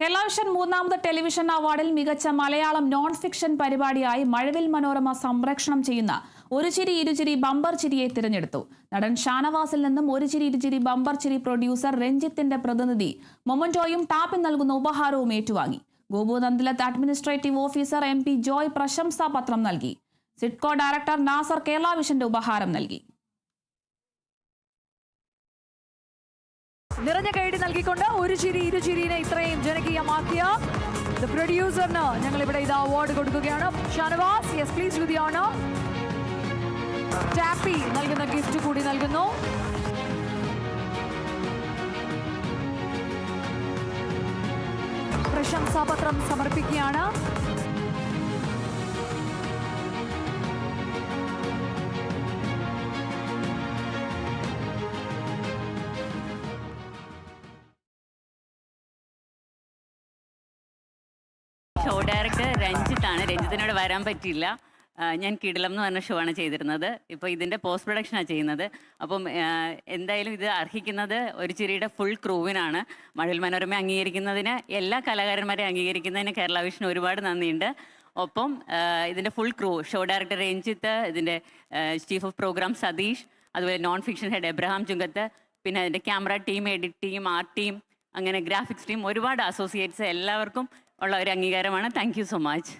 കേരള മൂന്നാമത് ടെലിവിഷൻ അവാർഡിൽ മികച്ച മലയാളം നോൺ ഫിക്ഷൻ പരിപാടിയായി മഴവിൽ മനോരമ സംപ്രേഷണം ചെയ്യുന്ന ഒരു ചിരി ഇരുചിരി ബമ്പർ ചിരിയെ തിരഞ്ഞെടുത്തു. നടൻ ഷാനവാസിൽ നിന്നും ഒരു ചിരി ഇരുചിരി ബമ്പർ ചിരി പ്രൊഡ്യൂസർ രഞ്ജിത്തിന്റെ പ്രതിനിധി മൊമന്റോയും ടാപ്പിൽ നൽകുന്ന ഉപഹാരവും ഏറ്റുവാങ്ങി. Gopu Nandilath administrative officer M Joy പ്രശംസാ പത്രം നൽകി. സിഡ്കോ ഡയറക്ടർ നാസർ കേരള വിഷന്റെ ഉപഹാരം നൽകി. നിറഞ്ഞ കൈഡി നൽകിക്കൊണ്ട് ഒരു ചിരി ഇരു ചിരിനെ ഇത്രയും ജനകീയമാക്കിയ ദ പ്രൊഡ്യൂസറിന് ഞങ്ങൾ ഇവിടെ ഇത് അവാർഡ് കൊടുക്കുകയാണ്. Shanavas yes please the honour ടാപ്പി നൽകുന്ന ഗിഫ്റ്റ് കൂടി നൽകുന്നു. പ്രശംസാപത്രം സമർപ്പിക്കുകയാണ്. രഞ്ജിത്താണ്. രഞ്ജിത്തിനോട് വരാൻ പറ്റിയില്ല. ഞാൻ കിടിലം എന്ന് പറഞ്ഞ ഷോ ആണ് ചെയ്തിരുന്നത്. ഇപ്പൊ ഇതിന്റെ പോസ്റ്റ് പ്രൊഡക്ഷനാണ് ചെയ്യുന്നത്. അപ്പം എന്തായാലും ഇത് അർഹിക്കുന്നത് ഒരു ചിരിയുടെ ഫുൾ ക്രൂവിനാണ് മഴൽ മനോരമ അംഗീകരിക്കുന്നതിന് എല്ലാ കലാകാരന്മാരെയും അംഗീകരിക്കുന്നതിന് കേരള വിഷൻ ഒരുപാട് നന്ദിയുണ്ട്. ഒപ്പം ഇതിന്റെ full crew show director Ranjith ഇതിന്റെ ചീഫ് ഓഫ് പ്രോഗ്രാം സതീഷ് അതുപോലെ non fiction head Abraham Chungath പിന്നെ അതിന്റെ camera team edit team art team അങ്ങനെ ഗ്രാഫിക്സ് ടീം ഒരുപാട് അസോസിയേറ്റ്സ് എല്ലാവർക്കും ഉള്ള ഒരു അംഗീകാരമാണ്. Thank so much